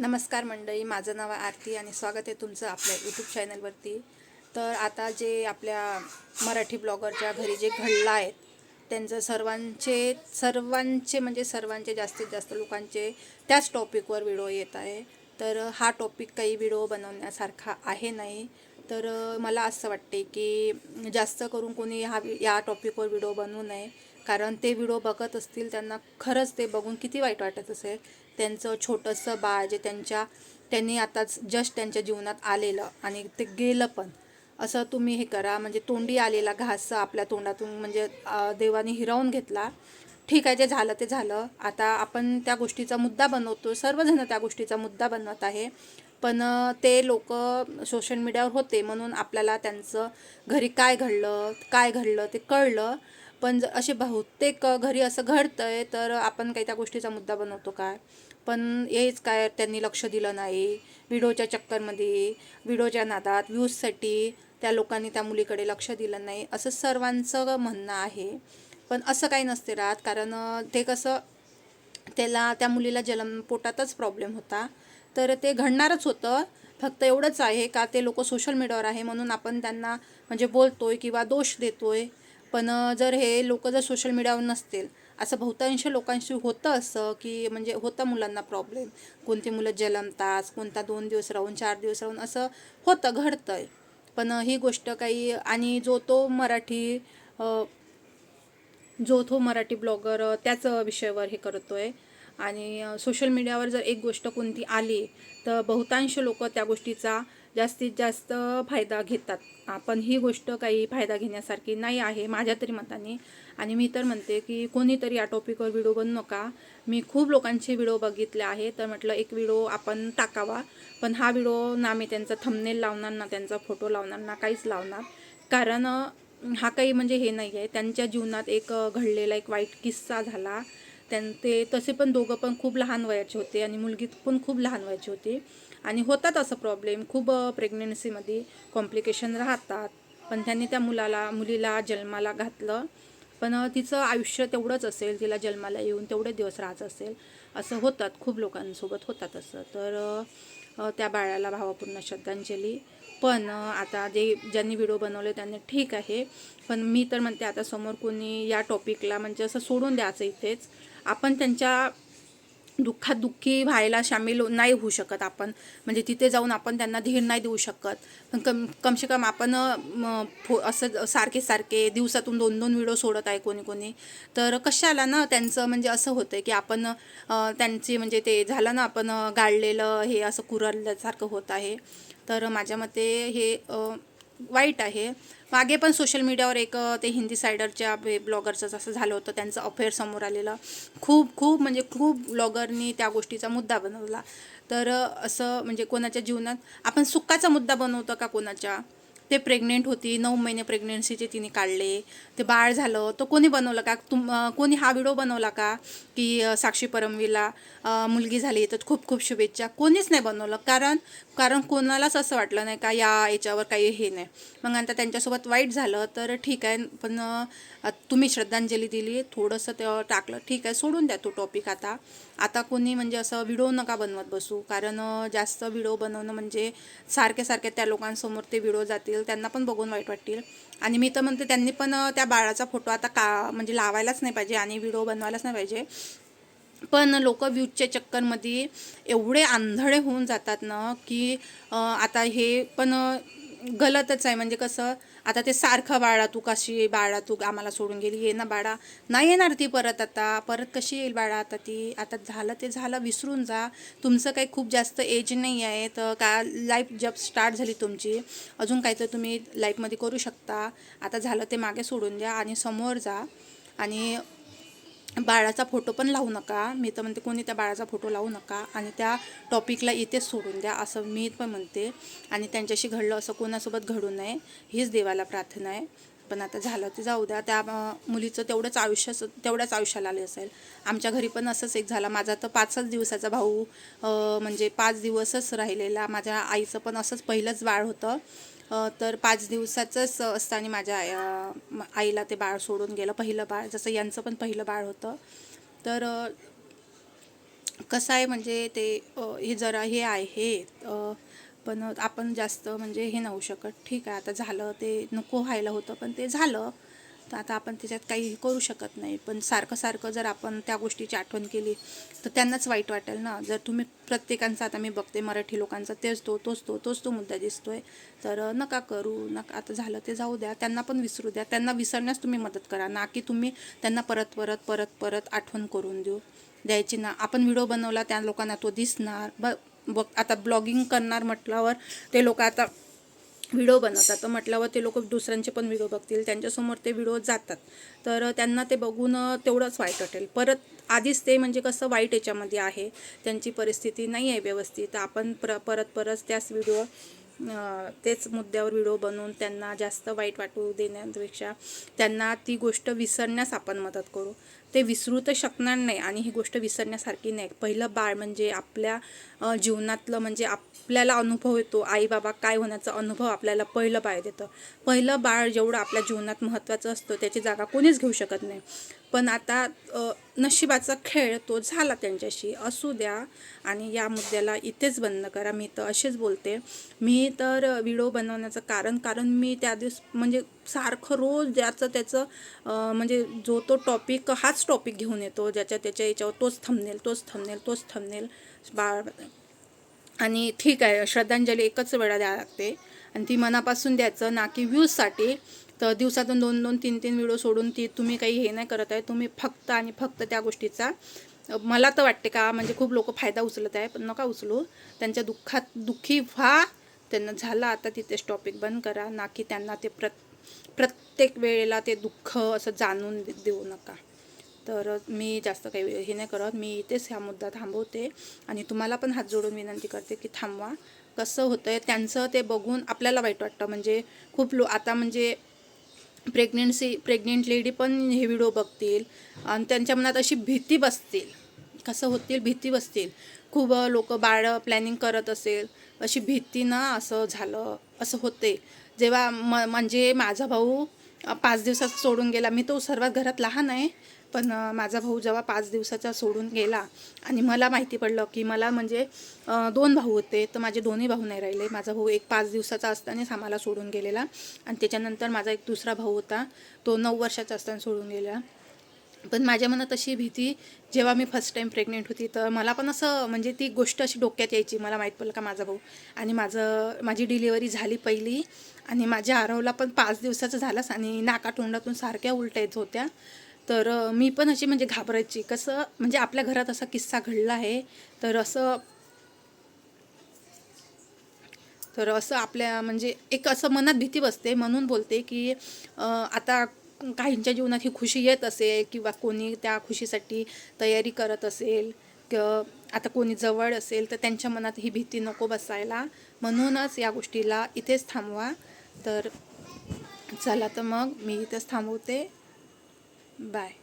नमस्कार मंडळी माझं नाव आहे आरती आणि स्वागत आहे तुमचं आपल्या यूट्यूब चॅनलवरती तर आता जे आपल्या मराठी ब्लॉगरच्या घरी जे घडलं आहे त्यांचं सर्वांचे सर्वांचे म्हणजे सर्वांचे जास्तीत जास्त लोकांचे त्याच टॉपिकवर व्हिडिओ येत आहे. तर हा टॉपिक काही व्हिडिओ बनवण्यासारखा आहे नाही. तर मला असं वाटते की जास्त करून कोणी हा वि- या टॉपिकवर व्हिडिओ बनवू नये. कारण ते व्हिडिओ बघत असतील त्यांना खरंच ते बघून किती वाईट वाटत असेल. त्यांचं छोटंसं बाळ जे त्यांच्या त्यांनी आताच जस्ट त्यांच्या जीवनात आलेलं आणि ते गेलं पण. असं तुम्ही हे करा म्हणजे तोंडी आलेला घास आपल्या तोंडातून म्हणजे देवाने हिरावून घेतला. ठीक आहे जे झालं ते झालं. आता आपण त्या गोष्टीचा मुद्दा बनवतो सर्वजण त्या गोष्टीचा मुद्दा बनवत आहे. पण ते लोक सोशल मीडियावर होते म्हणून आपल्याला त्यांचं घरी काय घडलं काय घडलं ते कळलं. पण जर असे बहुतेक घरी असं घडतं आहे तर आपण काही त्या गोष्टीचा मुद्दा बनवतो काय? पण हेच काय त्यांनी लक्ष दिलं नाही. व्हिडिओच्या चक्करमध्ये व्हिडिओच्या नादात व्ह्यूजसाठी त्या लोकांनी त्या मुलीकडे लक्ष दिलं नाही असं सर्वांचं म्हणणं आहे. पण असं काही नसते राहत कारण ते कसं त्याला त्या मुलीला जलमपोटातच प्रॉब्लेम होता. तर ते घडणारच होतं. फक्त एवढंच आहे का ते लोक सोशल मीडियावर आहे म्हणून आपण त्यांना म्हणजे बोलतोय किंवा दोष देतोय. पण जर हे लोक जर सोशल मीडियावर नसतील असं बहुतांश लोकांशी होतं असं की म्हणजे होतं मुलांना प्रॉब्लेम? कोणती मुलं जलमतात कोणता दोन दिवस राहून चार दिवस राहून असं होतं घडतं आहे पण ही गोष्ट काही आणि जो तो मराठी जो तो मराठी ब्लॉगर त्याच विषयावर हे करतो आहे आणि सोशल मीडियावर जर एक गोष्ट कोणती आली तर बहुतांश लोक त्या गोष्टीचा जास्तीत जास्त फायदा घेतात. आपण पण ही गोष्ट काही फायदा घेण्यासारखी नाही आहे माझ्या तरी मताने. आणि मी तर म्हणते की कोणीतरी या टॉपिकवर व्हिडिओ बनू नका. मी खूप लोकांचे व्हिडिओ बघितले आहे. तर म्हटलं एक व्हिडिओ आपण टाकावा. पण हा व्हिडिओ ना मी त्यांचा थंबनेल लावणार ना त्यांचा फोटो लावणार ना काहीच लावणार. कारण हा काही म्हणजे हे नाही आहे त्यांच्या जीवनात एक घडलेला एक वाईट किस्सा झाला. त्यां ते तसे पण दोघं पण खूप लहान वयाचे होते आणि मुलगी पण खूप लहान वयाची होती. आणि होतात असं प्रॉब्लेम खूप प्रेग्नन्सीमध्ये कॉम्प्लिकेशन राहतात. पण त्यांनी त्या मुलाला मुलीला जन्माला घातलं. पण तिचं आयुष्य तेवढंच असेल तिला जन्माला येऊन तेवढे दिवस राहायचं असेल असं होतात. खूप लोकांसोबत होतात असं. तर त्या बाळाला भावपूर्ण श्रद्धांजली. पण आता जे ज्यांनी व्हिडिओ बनवले त्यांनी ठीक आहे. पण मी तर म्हणते आता समोर कोणी या टॉपिकला म्हणजे असं सोडून द्यायचं इथेच. आपण त्यांच्या दुःखात दुःखी व्हायला सामील हो- नाही होऊ शकत आपण. म्हणजे तिथे जाऊन आपण त्यांना धीर नाही देऊ शकत. पण कम कमसे कम आपण फो असं सारखे सारखे दिवसातून दोन दोन व्हिडिओ सोडत आहे कोणी कोणी. तर कशाला ना त्यांचं म्हणजे असं होतं की आपण त्यांचे त्यांची म्हणजे ते झालं ना आपण गाळलेलं हे असं कुरल्यासारखं होत आहे. तर माझ्या मते हे वाईट आहे. मागे पण सोशल मीडियावर एक ते हिंदी सायडरच्या ब्लॉगरचं असं झालं होतं त्यांचं अफेअर समोर आलेलं. खूप खूप म्हणजे खूप ब्लॉगरनी त्या गोष्टीचा मुद्दा बनवला. तर असं म्हणजे कोणाच्या जीवनात आपण सुखाचा मुद्दा बनवतो का कोणाच्या? ते प्रेग्नेंट होती नऊ महिने प्रेग्नेन्सीचे तिने काढले ते बाळ झालं. तर कोणी बनवलं का? तुम कोणी हा व्हिडिओ बनवला का? की साक्षी परमवीला मुलगी झाली तर खूप खूप शुभेच्छा. कोणीच नाही बनवलं. कारण कारण कोणालाच असं वाटलं नाही का या याच्यावर काही हे नाही. मग नंतर त्यांच्यासोबत वाईट झालं तर ठीक आहे. पण तुम्ही श्रद्धांजली दिली थोडंसं ते टाकलं. ठीक आहे सोडून द्या तो टॉपिक आता. आता कोणी म्हणजे असं व्हिडिओ नका बनवत बसू. कारण जास्त व्हिडिओ बनवणं म्हणजे सारखे सारखे त्या लोकांसमोर ते व्हिडिओ जातील. त्यांना पण बघून वाईट वाटतील. आणि मी तर म्हणते त्यांनी पण त्या बाळाचा फोटो आता का म्हणजे लावायलाच नाही पाहिजे आणि व्हिडिओ बनवायलाच नाही पाहिजे. पण लोक व्ह्यूजच्या चक्करमध्ये एवढे आंधळे होऊन जातात ना की आता हे पण गलतच आहे. म्हणजे कसं आता ते सारखं बाळा तू कशी बाळा तू आम्हाला सोडून गेली ये ना बाळा. नाही येणार ती परत आता. परत कशी येईल बाळा आता ती? आता झालं ते झालं विसरून जा. तुमचं काही खूप जास्त एज नाही आहे तर का लाईफ जब स्टार्ट झाली तुमची अजून काही तर तुम्ही लाईफमध्ये करू शकता. आता झालं ते मागे सोडून द्या आणि समोर जा. आणि बाळाचा फोटो पण लावू नका. मी तर म्हणते कोणी त्या बाळाचा फोटो लावू नका आणि त्या टॉपिकला इथेच सोडून द्या असं मी पण म्हणते. आणि त्यांच्याशी घडलं असं कोणासोबत घडू नये हीच देवाला प्रार्थना आहे. पण आता झालं ते जाऊ द्या. त्या मुलीचं तेवढंच आयुष्य तेवढ्याच आयुष्याला आले असेल. आमच्या घरी पण असंच एक झाला. माझा तर पाचच दिवसाचा भाऊ म्हणजे पाच दिवसच राहिलेला. माझ्या आईचं पण असंच पहिलंच बाळ होतं. तर पाच दिवसाचंच असताना माझ्या आईला ते बाळ सोडून गेलं पहिलं बाळ. जसं यांचं पण पहिलं बाळ होतं. तर कसं आहे म्हणजे ते हे जरा हे आहे पण आपण जास्त म्हणजे हे नव्हू शकत. ठीक आहे आता झालं ते नको व्हायला होतं पण ते झालं. तर आता आपण त्याच्यात काही करू शकत नाही. पण सारखं सारखं जर आपण त्या गोष्टीची आठवण केली तर त्यांनाच वाईट वाटेल ना. जर तुम्ही प्रत्येकांचा आता मी बघते मराठी लोकांचा तेच तो तोच तो तोच तो मुद्दा दिसतोय. तर नका करू नका आता झालं ते जाऊ द्या. त्यांना पण विसरू द्या. त्यांना विसरण्यास तुम्ही मदत करा. ना की तुम्ही त्यांना परत परत परत परत आठवण करून देऊ. द्यायची ना. आपण व्हिडिओ बनवला त्या लोकांना तो दिसणार. ब बघ आता ब्लॉगिंग करणार म्हटल्यावर ते लोक आता व्हिडिओ बनवतात. तर म्हटल्यावर ते लोक दुसऱ्यांचे पण व्हिडिओ बघतील त्यांच्यासमोर ते व्हिडिओ जातात. तर त्यांना ते बघून तेवढंच वाईट वाटेल. परत आधीच ते म्हणजे कसं वाईट याच्यामध्ये आहे त्यांची परिस्थिती नाही आहे व्यवस्थित आपण प्र परत परत त्याच व्हिडिओ तेच मुद्द्यावर व्हिडिओ बनवून त्यांना जास्त वाईट वाटू देण्यापेक्षा त्यांना ती गोष्ट विसरण्यास आपण मदत करू. ते विसरू तर शकणार नाही आणि ही गोष्ट विसरण्यासारखी नाही. पहिलं बाळ म्हणजे आपल्या जीवनातलं म्हणजे आपल्याला अनुभव येतो. आई बाबा काय होण्याचा अनुभव आपल्याला पहिलं बाळ देतं. पहिलं बाळ जेवढं आपल्या जीवनात महत्त्वाचं असतं त्याची जागा कोणीच घेऊ शकत नाही. पण आता नशिबाचा खेळ तो झाला त्यांच्याशी. असू द्या आणि या मुद्द्याला इथेच बंद करा. मी तर असेच बोलते. मी तर व्हिडिओ बनवण्याचं कारण कारण मी त्या दिवस म्हणजे सारखं रोज ज्याचं त्याचं म्हणजे जो तो टॉपिक हाच टॉपिक घेऊन येतो ज्याच्या त्याच्या याच्यावर तोच थंबनेल तोच थंबनेल तोच थंबनेल बाळ. आणि ठीक आहे श्रद्धांजली एकच वेळा द्यावं लागते. आणि ती मनापासून द्यायचं ना की व्ह्यूजसाठी. तर दिवसातून दोन दोन तीन तीन व्हिडिओ सोडून ती तुम्ही काही हे नाही करत आहे. तुम्ही फक्त आणि फक्त त्या गोष्टीचा मला तर वाटते का म्हणजे खूप लोक फायदा उचलत आहे पण नका उचलू. त्यांच्या दुःखात दुःखी व्हा. त्यांना झालं आता तिथेच टॉपिक बंद करा. ना की त्यांना ते प्रत प्रत्येक वेळेला ते दुःख असं जाणून देऊ नका. तर मी जास्त काही हे नाही करत. मी इथेच हा मुद्दा थांबवते आणि तुम्हाला पण हात जोडून विनंती करते की थांबवा. कसं होतं आहे त्यांचं ते बघून आपल्याला वाईट वाटतं. म्हणजे खूप लो आता म्हणजे प्रेग्नेन्सी प्रेग्नेंट लेडी पण हे व्हिडिओ बघतील आणि त्यांच्या मनात अशी भीती बसतील. कसं होतील? भीती बसतील. खूप लोक बाळ प्लॅनिंग करत असेल. अशी भीती ना असं झालं असं होते जेव्हा म म्हणजे माझा भाऊ पाच दिवसात सोडून गेला. मी तो सर्वात घरात लहान आहे पण माझा भाऊ जेव्हा पाच दिवसाचा सोडून गेला आणि मला माहिती पडलं की मला म्हणजे दोन भाऊ होते तर माझे दोन्ही भाऊ नाही राहिले. माझा भाऊ एक पाच दिवसाचा असतानाच आम्हाला सोडून गेलेला आणि त्याच्यानंतर माझा एक दुसरा भाऊ होता तो नऊ वर्षाचा असताना सोडून गेला पण माझ्या मनात अशी भीती जेव्हा मी फर्स्ट टाईम प्रेग्नेंट होती तर मला पण असं म्हणजे ती गोष्ट अशी डोक्यात यायची मला माहीत पडलं का माझा भाऊ. आणि माझं माझी डिलिव्हरी झाली पहिली आणि माझ्या आरवला पण पाच दिवसाचं झालाच आणि नाकातोंडातून सारख्या उलट्या येत होत्या. तर मी पण अशी म्हणजे घाबरायची. कसं म्हणजे आपल्या घरात असा किस्सा घडला आहे. तर असं तर असं आपल्या म्हणजे एक असं मनात भीती बसते. म्हणून बोलते की आता काहींच्या जीवनात ही खुशी येत असेल किंवा कोणी त्या खुशीसाठी तयारी करत असेल आता कोणी जवळ असेल तर त्यांच्या मनात ही भीती नको बसायला. म्हणूनच या गोष्टीला इथेच थांबवा. तर चला तर मग मी इथंच थांबवते. बाय.